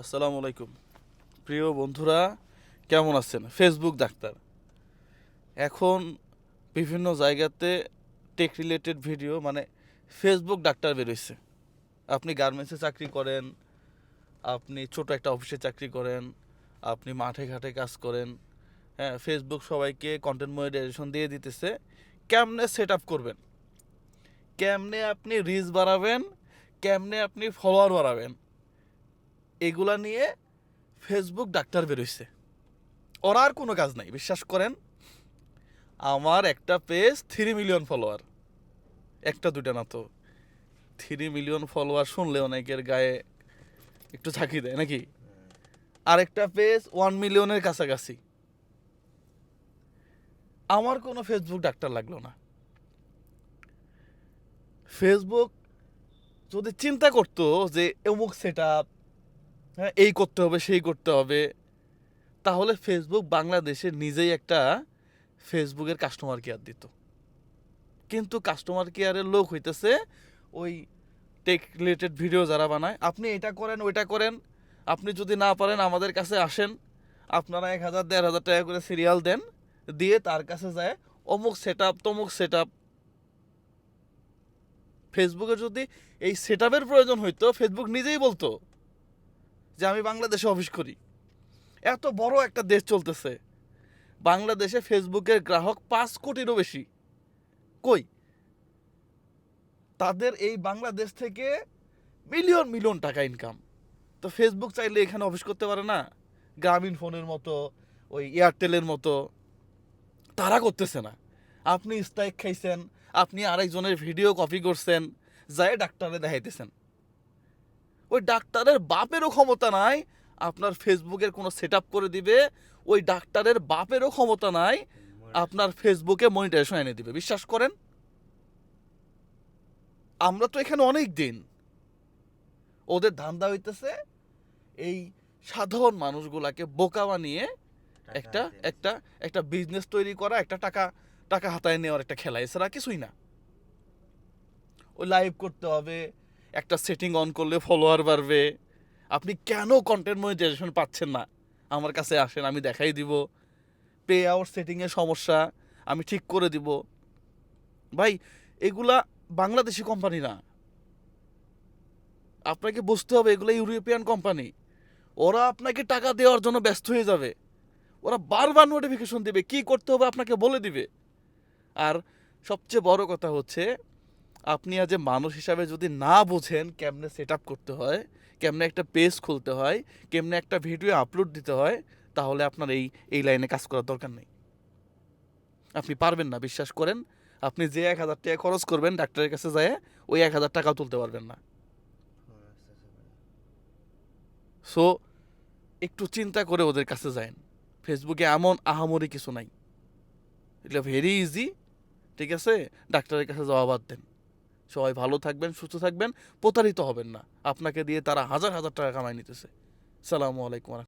আসসালামু আলাইকুম। প্রিয় বন্ধুরা, কেমন আছেন? Facebook doctor. এখন বিভিন্ন জায়গাতে টেক রিলেটেড ভিডিও মানে ফেসবুক ডাক্তার বেরোইছে। আপনি গার্মেন্টসে চাকরি করেন, আপনি ছোট একটা অফিসে চাকরি করেন, আপনি মাঠে ঘাটে কাজ করেন হ্যাঁ ফেসবুক সবাইকে কন্টেন্ট মনিটাইজেশন দিয়ে দিতেছে। কেমনে সেট আপ করবেন? কেমনে আপনি রিচ বাড়াবেন? কেমনে আপনি ফলোয়ার বাড়াবেন? এগুলা নিয়ে ফেসবুক ডাক্তার বেরোইছে। ওরা আর কোনো কাজ নাই, বিশ্বাস করেন? আমার একটা পেজ থ্রি মিলিয়ন ফলোয়ার একটা দুটা না তো। থ্রি মিলিয়ন ফলোয়ার শুনলে অনেকের গায়ে একটু ঝাঁকি দেয়, নাকি? আরেকটা পেজ ওয়ান মিলিয়নের কাছাকাছি। আমার কোনো ফেসবুক ডাক্তার লাগল না। ফেসবুক যদি চিন্তা করতো যে অমুক সেট হ্যাঁ এই করতে হবে, সেই করতে হবে। তাহলে ফেসবুক বাংলাদেশে নিজেই একটা ফেসবুকের কাস্টমার কেয়ার দিত। কিন্তু কাস্টমার কেয়ারের লোক হইতেছে ওই টেক রিলেটেড ভিডিও যারা বানায়, আপনি এটা করেন, ওইটা করেন, আপনি যদি না পারেন আমাদের কাছে আসেন, আপনারা এক হাজার, দেড় হাজার টাকা করে সিরিয়াল দেন, দিয়ে তার কাছে যায়, অমুক সেট আপ তমুক সেট আপ ফেসবুকে যদি এই সেট আপের প্রয়োজন হইতো ফেসবুক নিজেই বলতো যে আমি বাংলাদেশে অফিস করি। এত বড় একটা দেশ চলতেছে। বাংলাদেশে ফেসবুকের গ্রাহক পাঁচ কোটিরও বেশি। কই? তাদের এই বাংলাদেশ থেকে মিলিয়ন মিলিয়ন টাকা ইনকাম তো ফেসবুক চাইলে এখানে অফিস করতে পারে না। গ্রামীণ ফোনের মতো, ওই এয়ারটেলের মতো। তারা করতেছে না। আপনি স্ট্রাইক খাইছেন, আপনি আরেকজনের ভিডিও কপি করছেন, যায় ডাক্তারে দেখাইতেছেন। ওই ডাক্তারের বাপেরও ক্ষমতা নাই। আপনার ফেসবুকের কোনো সেট করে দিবে ওই ডাক্তারের বাপেরও ক্ষমতা নাই। আপনার ফেসবুকে মনিটাইজেশন এনে দিবে বিশ্বাস করেন? আমরা তো এখানে অনেক দিন। ওদের ধান্দা হইতেছে এই সাধারণ মানুষগুলাকে বোকা বানিয়ে একটা একটা একটা বিজনেস তৈরি করা একটা টাকা টাকা হাতায় নেওয়ার একটা খেলা। এছাড়া কিছুই না। ওই লাইভ করতে হবে একটা সেটিং অন করলে ফলোয়ার বাড়বে। আপনি কেন কন্টেন্ট মনিটাইজেশন পাচ্ছেন না? আমার কাছে আসেন, আমি দেখাই দিব। পে আওয়ার সেটিংয়ের সমস্যা, আমি ঠিক করে দিব। ভাই, এগুলা বাংলাদেশি কোম্পানি না। আপনাকে বুঝতে হবে, এগুলো ইউরোপিয়ান কোম্পানি ওরা আপনাকে টাকা দেওয়ার জন্য ব্যস্ত হয়ে যাবে। ওরা বারবার নোটিফিকেশন দেবে, কি করতে হবে আপনাকে বলে দিবে। আর সবচেয়ে বড় কথা হচ্ছে আপনি আজ মানুষ হিসাবে যদি না বোঝেন কেমনে সেট করতে হয়, কেমনে একটা পেজ খুলতে হয়, কেমনে একটা ভিডিও আপলোড দিতে হয়, তাহলে আপনার এই এই লাইনে কাজ করার দরকার নেই। আপনি পারবেন না, বিশ্বাস করেন। আপনি যে এক হাজার টাকা খরচ করবেন ডাক্তারের কাছে যায় ওই এক হাজার টাকাও তুলতে পারবেন না। সো একটু চিন্তা করে ওদের কাছে যান ফেসবুকে এমন আহামরি কিছু নাই। এটা ভেরি ইজি ঠিক আছে? ডাক্তারের কাছে যাওয়া বাদ দেন। সবাই ভালো থাকবেন, সুস্থ থাকবেন, প্রতারিত হবেন না। আপনাকে দিয়ে তারা হাজার হাজার টাকা কামাই নিতেছে। সালামু আলাইকুম